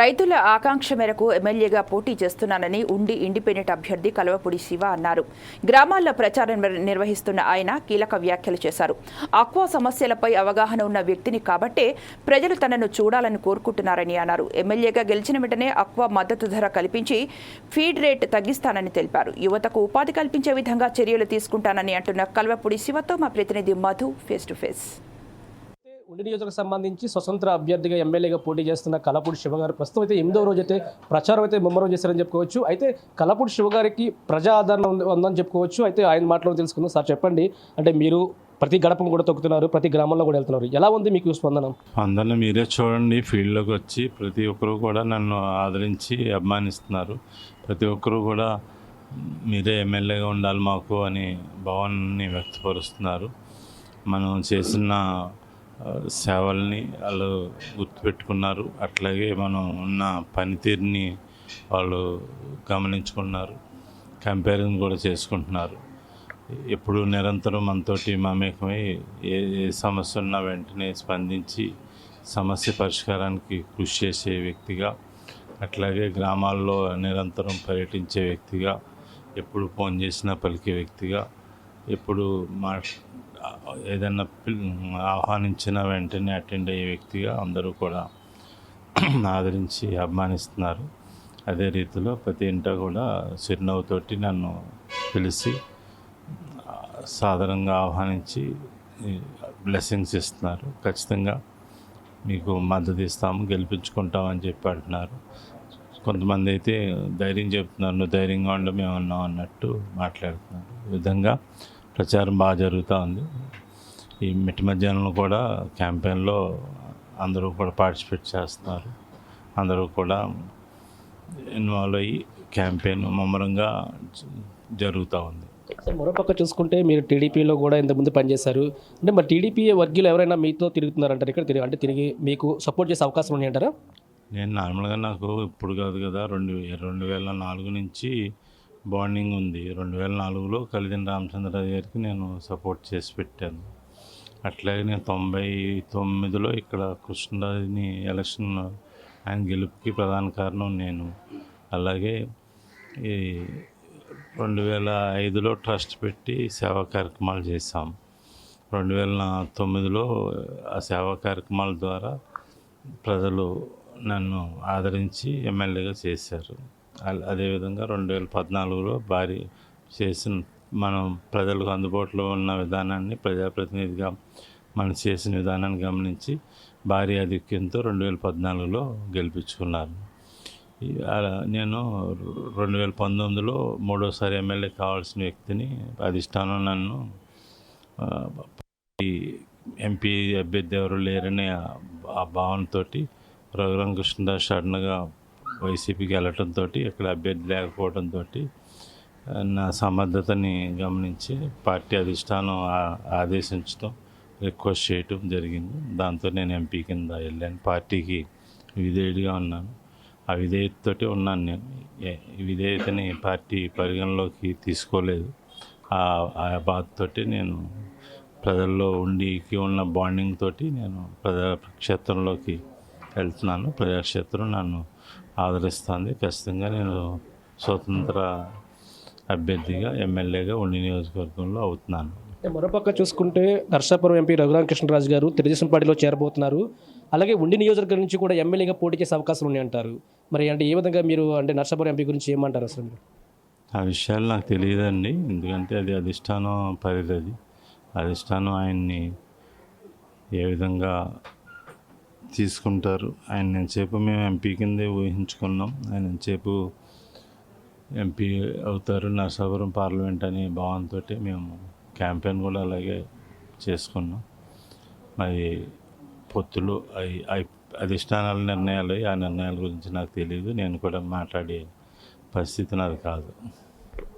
రైతుల ఆకాంక్ష మేరకు ఎమ్మెల్యేగా పోటీ చేస్తున్నానని ఉండి ఇండిపెండెంట్ అభ్యర్థి కలవపూడి శివ అన్నారు. గ్రామాల్లో ప్రచారం నిర్వహిస్తున్న ఆయన కీలక వ్యాఖ్యలు చేశారు. ఆక్వా సమస్యలపై అవగాహన ఉన్న వ్యక్తిని కాబట్టే ప్రజలు తనను చూడాలని కోరుకుంటున్నారని అన్నారు. ఎమ్మెల్యేగా గెలిచిన వెంటనే అక్వా మద్దతు ధర కల్పించి ఫీడ్ రేట్ తగ్గిస్తానని తెలిపారు. యువతకు ఉపాధి కల్పించే విధంగా చర్యలు తీసుకుంటానని అంటున్న కల్వపూడి శివతో మా ప్రతినిధి మధు ఫేస్ టు ఫేస్ ఉండి నియోజకవర్గం సంబంధించి స్వతంత్ర అభ్యర్థిగా ఎమ్మెల్యేగా పోటీ చేస్తున్న కలపూడి శివగారు ప్రస్తుతం అయితే ఎనిమిదవ రోజు అయితే ప్రచారం అయితే ముమ్మరం చేశారని చెప్పుకోవచ్చు. అయితే కలపూడి శివ గారికి ప్రజా ఆదరణ ఉంది- ఉందని చెప్పుకోవచ్చు. అయితే ఆయన మాటలో తెలుసుకుందాం. సార్ చెప్పండి. అంటే మీరు ప్రతి గడపను కూడా తొక్కుతున్నారు ప్రతి గ్రామంలో కూడా వెళ్తున్నారు. ఎలా ఉంది మీకు స్పందన? అందరిని మీరే చూడండి. ఫీల్డ్లోకి వచ్చి ప్రతి ఒక్కరు కూడా నన్ను ఆదరించి అభిమానిస్తున్నారు. ప్రతి ఒక్కరు కూడా మీరే ఎమ్మెల్యేగా ఉండాలి మాకు అని భావాన్ని వ్యక్తపరుస్తున్నారు. మనం చేసిన సేవల్ని వాళ్ళు గుర్తుపెట్టుకున్నారు. అట్లాగే మనం ఉన్న పనితీరుని వాళ్ళు గమనించుకున్నారు. కంపారిజన్ కూడా చేసుకుంటున్నారు. ఎప్పుడు నిరంతరం మనతోటి మమేకమై ఏ ఏ సమస్య ఉన్నా వెంటనే స్పందించి సమస్య పరిష్కారానికి కృషి చేసే వ్యక్తిగా అట్లాగే గ్రామాల్లో నిరంతరం పర్యటించే వ్యక్తిగా ఎప్పుడు ఫోన్ చేసినా పలికే వ్యక్తిగా ఎప్పుడు మా ఏదైనా పిల్- ఆహ్వానించిన వెంటనే అటెండ్ అయ్యే వ్యక్తిగా అందరూ కూడా ఆదరించి అభిమానిస్తున్నారు. అదే రీతిలో ప్రతి ఇంట కూడా చిరునవ్వుతోటి నన్ను పిలిచి సాధారణంగా ఆహ్వానించి బ్లెస్సింగ్స్ ఇస్తున్నారు. ఖచ్చితంగా మీకు మద్దతు ఇస్తాము గెలిపించుకుంటామని చెప్పి అంటున్నారు. కొంతమంది అయితే ధైర్యం చెప్తున్నారు నువ్వు ధైర్యంగా ఉండ మేము అన్నట్టు మాట్లాడుతున్నారు. ఈ విధంగా ప్రచారం బాగా జరుగుతూ ఉంది. ఈ మిట్టి మధ్యాహ్నంలో కూడా క్యాంపెయిన్లో అందరూ కూడా పార్టిసిపేట్ చేస్తున్నారు. అందరూ కూడా ఇన్వాల్వ్ అయ్యి క్యాంపెయిన్ ముమ్మరంగా జరుగుతూ ఉంది. సార్ మరోపక్క చూసుకుంటే మీరు టీడీపీలో కూడా ఇంతకుముందు పనిచేశారు. అంటే మరి టీడీపీ వర్గీయులు ఎవరైనా మీతో తిరుగుతున్నారంటారు ఇక్కడ తిరిగి అంటే తిరిగి మీకు సపోర్ట్ చేసే అవకాశం ఉంది అంటారా నేను నార్మల్గా నాకు ఇప్పుడు కాదు కదా రెండు రెండు వేల నాలుగు నుంచి బాండింగ్ ఉంది. రెండు వేల నాలుగులో కలిదిన రామచంద్రరావు గారికి నేను సపోర్ట్ చేసి పెట్టాను. అట్లాగే నేను తొంభై తొమ్మిదిలో ఇక్కడ కృష్ణరాజుని ఎలక్షన్ ఆయన గెలుపుకి ప్రధాన కారణం నేను. అలాగే ఈ రెండు వేల ఐదులో ట్రస్ట్ పెట్టి సేవా కార్యక్రమాలు చేశాం. రెండు వేల తొమ్మిదిలో ఆ సేవా కార్యక్రమాల ద్వారా ప్రజలు నన్ను ఆదరించి ఎమ్మెల్యేగా చేశారు. అదేవిధంగా రెండు వేల పద్నాలుగులో భారీ చేసిన మనం ప్రజలకు అందుబాటులో ఉన్న విధానాన్ని ప్రజాప్రతినిధిగా మనం చేసిన విధానాన్ని గమనించి భారీ ఆధిక్యంతో రెండు వేల పద్నాలుగులో గెలిపించుకున్నారు. అలా నేను రెండు వేల పంతొమ్మిదిలో మూడోసారి ఎమ్మెల్యే కావాల్సిన వ్యక్తిని అధిష్టానం నన్ను ఎంపీ అభ్యర్థి ఎవరు లేరనే ఆ- భావనతోటి రఘురామ కృష్ణదాస్ సడన్గా వైసీపీకి వెళ్ళటంతో ఇక్కడ అభ్యర్థి లేకపోవడంతో నా సమర్థతని గమనించి పార్టీ అధిష్టానం ఆదేశించడం రిక్వెస్ట్ చేయటం జరిగింది. దాంతో నేను ఎంపీ కింద వెళ్ళాను. పార్టీకి విధేయుడిగా ఉన్నాను. ఆ విధేయతతోటి ఉన్నాను నేను. విధేయతని పార్టీ పరిగణలోకి తీసుకోలేదు. ఆ ఆ బాధతోటి నేను ప్రజల్లో ఉండికి ఉన్న బాండింగ్ తోటి నేను ప్రజా క్షేత్రంలోకి వెళ్తున్నాను. ప్రజాక్షేత్రం నన్ను ఆదరిస్తుంది. ఖచ్చితంగా నేను స్వతంత్ర అభ్యర్థిగా ఎమ్మెల్యేగా ఉండి నియోజకవర్గంలో అవుతున్నాను. అంటే మరోపక్క చూసుకుంటే నర్సాపురం ఎంపీ రఘురామకృష్ణరాజు గారు తెలుగుదేశం పార్టీలో చేరబోతున్నారు. అలాగే ఉండి నియోజకవర్గం నుంచి కూడా ఎమ్మెల్యేగా పోటీ చేసే అవకాశం ఉన్నాయి అంటారు మరి అంటే ఏ విధంగా మీరు అంటే నర్సాపురం ఎంపీ గురించి ఏమంటారు అసలు? మీరు ఆ విషయాలు నాకు తెలియదండి. ఎందుకంటే అది అధిష్టానం పరిధి అది అధిష్టానం ఆయన్ని ఏ విధంగా తీసుకుంటారు. ఆయన ఎంతసేపు మేము ఎంపీ కిందే ఊహించుకున్నాం. ఆయన ఎంతసేపు ఎంపీ అవుతారు నరసాపురం పార్లమెంట్ అని భావంతో మేము క్యాంపెయిన్ కూడా అలాగే చేసుకున్నాం. మరి పొత్తులు అవి అవి అధిష్టానాల నిర్ణయాలు ఆ నిర్ణయాల గురించి నాకు తెలియదు నేను కూడా మాట్లాడే పరిస్థితి నాది కాదు.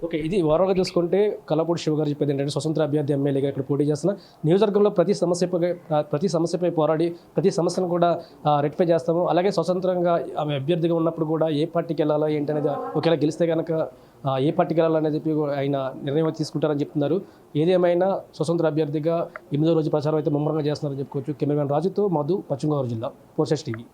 ఓకే ఇది ఓవరాల్గా చూసుకుంటే కలపూడి శివ గారు చెప్పేది ఏంటంటే స్వతంత్ర అభ్యర్థి ఎమ్మెల్యేగా ఇక్కడ పోటీ చేస్తున్న నియోజకవర్గంలో ప్రతి సమస్యపై ప్రతి సమస్యపై పోరాడి ప్రతి సమస్యను కూడా రెక్టిఫై చేస్తాము. అలాగే స్వతంత్రంగా ఆమె అభ్యర్థిగా ఉన్నప్పుడు కూడా ఏ పార్టీకి వెళ్ళాలో ఏంటనేది ఒకవేళ గెలిస్తే కనుక ఏ పార్టీకి వెళ్ళాలనేది చెప్పి ఆయన నిర్ణయం తీసుకుంటారని చెప్తున్నారు. ఏదేమైనా స్వతంత్ర అభ్యర్థిగా ఎనిమిదో రోజు ప్రచారం అయితే ముమ్మరంగా చేస్తున్నారని చెప్పుకోవచ్చు. కెమెరామెన్ రాజుతో మధు పశ్చిమ గోదావరి జిల్లా ఫోర్సెస్ టీవీ.